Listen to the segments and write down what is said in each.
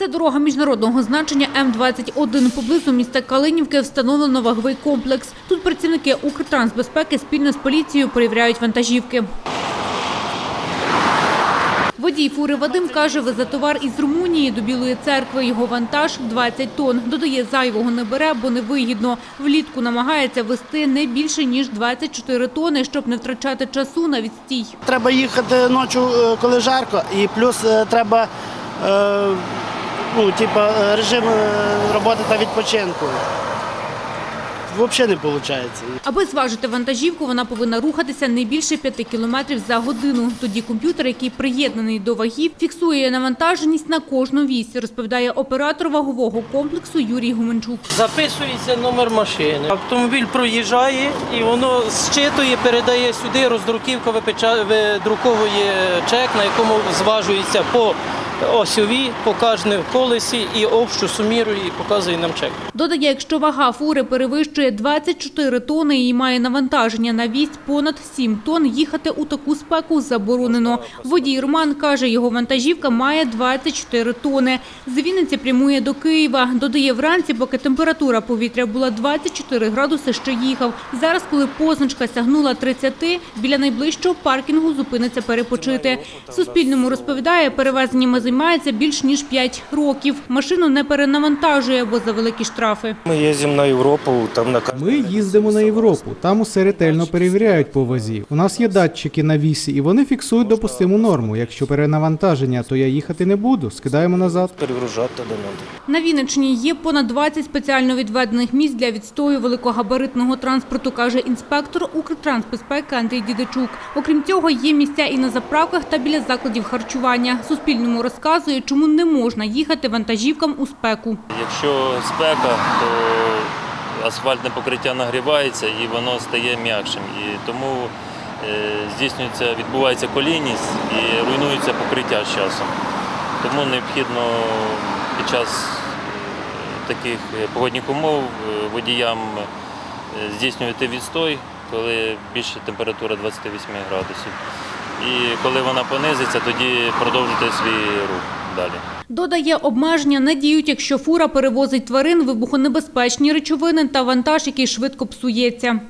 Це дорога міжнародного значення М-21. Поблизу міста Калинівки встановлено ваговий комплекс. Тут працівники Укртрансбезпеки спільно з поліцією перевіряють вантажівки. Водій фури Вадим каже, везе товар із Румунії до Білої церкви. Його вантаж – 20 тонн. Додає, зайвого не бере, бо невигідно. Влітку намагається вести не більше, ніж 24 тонни, щоб не втрачати часу на відстій. Треба їхати ночі, е, коли жарко, і плюс е, треба е, ну, типа, е, режим е, роботи та відпочинку. Взагалі не виходить. Аби зважити вантажівку, вона повинна рухатися не більше 5 кілометрів за годину. Тоді комп'ютер, який приєднаний до вагів, фіксує навантаженість на кожну вісь, розповідає оператор вагового комплексу Юрій Гуменчук. Записується номер машини. Автомобіль проїжджає і воно зчитує, передає сюди, роздруківка видруковує чек, на якому зважується по осьові, по кожному колесі і общу сумірує і показує нам чек. Додає, якщо вага фури перевищує 24 тони і має навантаження на вісь понад 7 тонн, їхати у таку спеку заборонено. Водій Роман каже, його вантажівка має 24 тони. З Вінниці прямує до Києва. Додає, вранці, поки температура повітря була 24 градуси, ще їхав. Зараз, коли позначка сягнула 30, біля найближчого паркінгу зупиниться перепочити. Суспільному розповідає, перевезеннями займається більш ніж 5 років. Машину не перенавантажує, бо за великі штрафи. Мы ездим на Европу, там на Ми їздимо на Європу. Там усе ретельно перевіряють по вазі. У нас є датчики на вісі, і вони фіксують допустиму норму. Якщо перенавантаження, то я їхати не буду. Скидаємо назад. перегружать тогда. На Вінниччині є понад 20 спеціально відведених місць для відстою великогабаритного транспорту, каже інспектор Укртрансбезпеки Андрій Дідичук. Окрім цього, є місця і на заправках та біля закладів харчування. Суспільному розказує, чому не можна їхати вантажівкам у спеку. Якщо спека, то асфальтне покриття нагрівається і воно стає м'якшим. І тому е, здійснюється, відбувається колійність і руйнується покриття з часом. Тому необхідно під час е, таких погодних умов е, водіям здійснювати відстой, коли більше температура 28 градусів. І коли вона понизиться, тоді продовжити свій рух далі. Додає, обмеження не діють, якщо фура перевозить тварин, вибухонебезпечні речовини та вантаж, який швидко псується.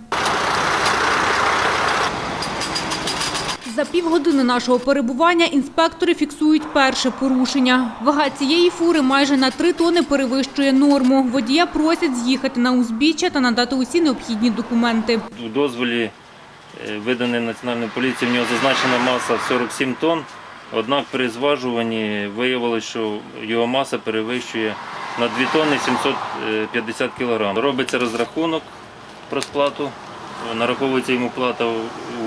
За півгодини нашого перебування інспектори фіксують перше порушення. Вага цієї фури майже на три тони перевищує норму. Водія просять з'їхати на узбіччя та надати усі необхідні документи. У дозволі, виданий Національною поліцією, в нього зазначена маса 47 тонн. Однак при зважуванні виявилось, що його маса перевищує на 2 тонни 750 кг. Робиться розрахунок про сплату, нараховується йому плата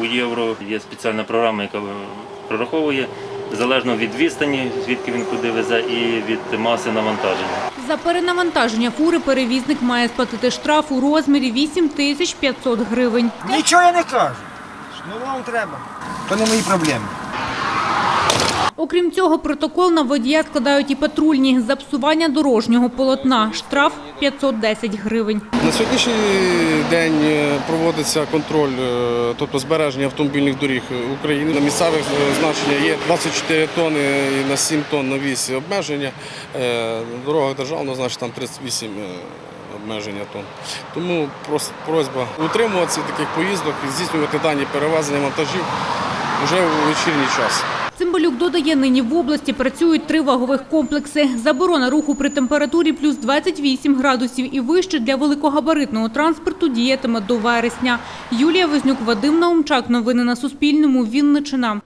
у євро. Є спеціальна програма, яка прораховує залежно від відстані, звідки він куди везе, і від маси навантаження. За перенавантаження фури перевізник має сплатити штраф у розмірі 8 тисяч 500 гривень. Нічого я не кажу. Ну вам треба. То не мої проблеми. Окрім цього, протокол на водія складають і патрульні за псування дорожнього полотна. Штраф 510 гривень. На сьогоднішній день е, проводиться контроль, е, тобто збереження автомобільних доріг України. На місцевих е, значення є 24 тонни і на 7 тонн на вісь обмеження. На дорогах державного значить там 38 е, обмеження тонн. Тому просьба утримуватися таких поїздок і здійснювати дані перевезення вантажів вже у вечірній час. Цимбалюк додає, нині в області працюють три вагових комплекси. Заборона руху при температурі плюс 28 градусів і вище для великогабаритного транспорту діятиме до вересня. Юлія Вознюк, Вадим Наумчак. Новини на Суспільному. Вінничина.